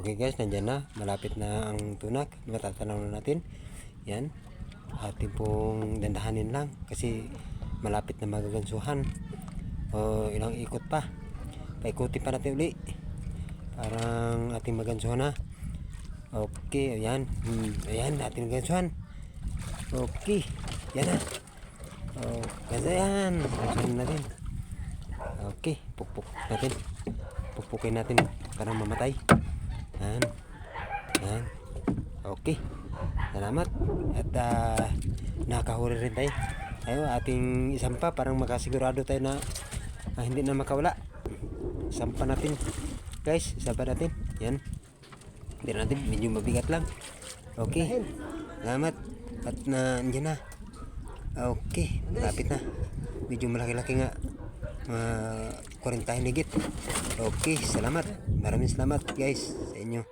guys, nandyan na. Malapit na ang tunak. Matatanaw na natin. Yan. Atin pong dandahanin lang. Kasi malapit na magagansuhan. O ilang ikot pa. Paikutin pa natin uli. Parang ating magansuhan na. Okay, ayan. Hmm, ayan, ating magansuhan. Okay, yan na. Oh, kasi yan. Gansuhan natin. Okay, pukpuk natin. Pukpukin natin para mamatay. Yan. Yan. Okay. Salamat. At uh, nakahuli rin tayo. Ayo, ating isampa parang makasigurado tayo na ah, hindi na makawala. Sampa natin. Guys, sampa natin. Yan. Hindi natin, medyo mabigat lang. Okay. Salamat. At na, andyan na. Okay, lapit na. Medyo malaki-laki nga. Mga 40 higit. Okay, salamat. Maraming salamat guys тижня.